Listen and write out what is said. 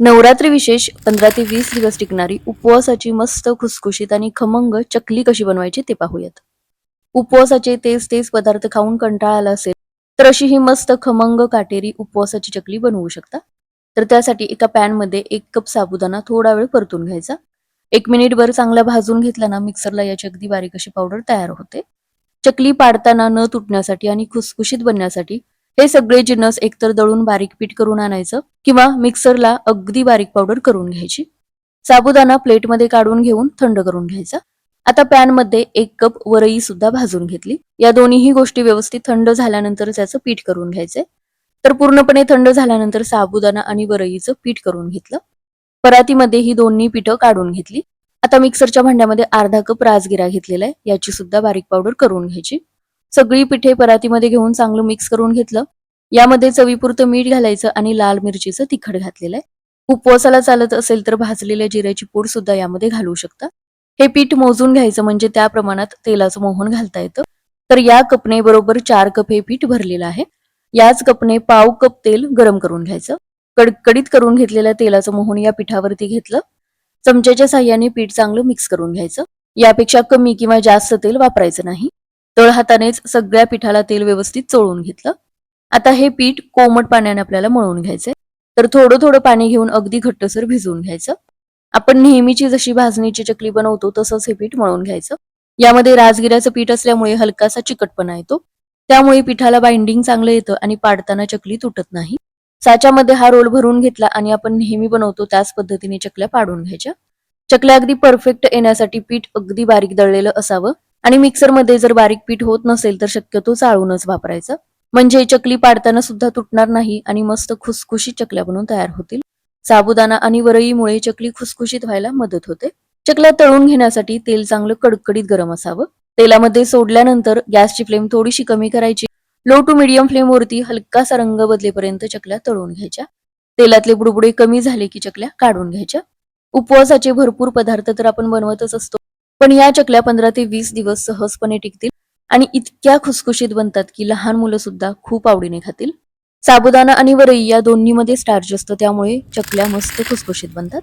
नवरात्री विशेष पंधरा ते वीस दिवस टिकणारी उपवासाची मस्त खुसखुशीत आणि खमंग चकली कशी बनवायची ते पाहूयात. उपवासाचे तेच तेच पदार्थ खाऊन कंटाळा आला असेल तर अशी ही मस्त खमंग काटेरी उपवासाची चकली बनवू शकता. तर त्यासाठी एका पॅनमध्ये एक कप साबुदाणा थोडा वेळ परतून घ्यायचा. एक मिनिटभर चांगला भाजून घेतला ना मिक्सरला याची अगदी बारीक अशी पावडर तयार होते. चकली पाडताना न तुटण्यासाठी आणि खुसखुशीत बनण्यासाठी हे सगळे जिन्नस एकतर दळून बारीक पीठ करून आणायचं किंवा मिक्सरला अगदी बारीक पावडर करून घ्यायची. साबुदाणा प्लेटमध्ये काढून घेऊन थंड करून घ्यायचा. आता पॅनमध्ये एक कप वरई सुद्धा भाजून घेतली. या दोन्हीही गोष्टी व्यवस्थित थंड झाल्यानंतर त्याचं पीठ करून घ्यायचंय. तर पूर्णपणे थंड झाल्यानंतर साबुदाणा आणि वरईचं पीठ करून घेतलं. परातीमध्ये ही दोन्ही पिठं काढून घेतली. आता मिक्सरच्या भांड्यामध्ये अर्धा कप राजगिरा घेतलेला आहे. याची सुद्धा बारीक पावडर करून घ्यायची. सगळी पिठे परातीमध्ये घेऊन चांगलं मिक्स करून घेतलं. यामध्ये चवीपुरतं मीठ घालायचं आणि लाल मिरचीचं तिखट घातलेलं आहे. उपवासाला चालत असेल तर भाजलेल्या जिऱ्याची पूड सुद्धा यामध्ये घालू शकता. हे पीठ मोजून घ्यायचं म्हणजे त्या प्रमाणात तेलाचं मोहन घालता येतं. तर या कपने बरोबर चार कप हे पीठ भरलेलं आहे. याच कपने पाव कप तेल गरम करून घ्यायचं. कडकडीत करून घेतलेल्या तेलाचं मोहन या पिठावरती घेतलं. चमच्याच्या साह्याने पीठ चांगलं मिक्स करून घ्यायचं. यापेक्षा कमी किंवा जास्त तेल वापरायचं नाही. तळ हातानेच सगळ्या पिठाला तेल व्यवस्थित चोळून घेतलं. आता हे पीठ कोमट पाण्याने आपल्याला मळून घ्यायचंय. तर थोडं थोडं पाणी घेऊन अगदी घट्टसर भिजवून घ्यायचं. आपण नेहमीची जशी भाजणीची चकली बनवतो तसंच हे पीठ मळून घ्यायचं. यामध्ये राजगिऱ्याचं पीठ असल्यामुळे हलकासा चिकटपणा येतो. त्यामुळे पिठाला बाइंडिंग चांगलं येतं आणि पाडताना चकली तुटत नाही. साच्यामध्ये हा रोल भरून घेतला आणि आपण नेहमी बनवतो त्याच पद्धतीने चकल्या पाडून घ्यायच्या. चकल्या अगदी परफेक्ट येण्यासाठी पीठ अगदी बारीक दळलेलं असावं. आणि मिक्सरमध्ये जर बारीक पीठ होत नसेल तर शक्यतो चाळूनच वापरायचं. म्हणजे चकली पाडताना सुद्धा तुटणार नाही आणि मस्त खुसखुशीत चकल्या बनवून तयार होतील. साबुदाणा आणि वरईमुळे चकली खुसखुशीत व्हायला मदत होते. चकल्या तळून घेण्यासाठी तेल चांगलं कडकडीत गरम असावं. तेलामध्ये सोडल्यानंतर गॅसची फ्लेम थोडीशी कमी करायची. लो टू मिडियम फ्लेम वरती हलकासा रंग बदलेपर्यंत चकल्या तळून घ्यायच्या. तेलातले बुडबुडे कमी झाले की चकल्या काढून घ्यायच्या. उपवासाचे भरपूर पदार्थ तर आपण बनवतच असतो. पण या चकल्या पंधरा ते वीस दिवस सहजपणे टिकतील आणि इतक्या खुसखुशीत बनतात की लहान मुलं सुद्धा खूप आवडीने खातील. साबुदाणा आणि वरई या दोन्हीमध्ये स्टार्च असतं त्यामुळे चकल्या मस्त खुसखुशीत बनतात.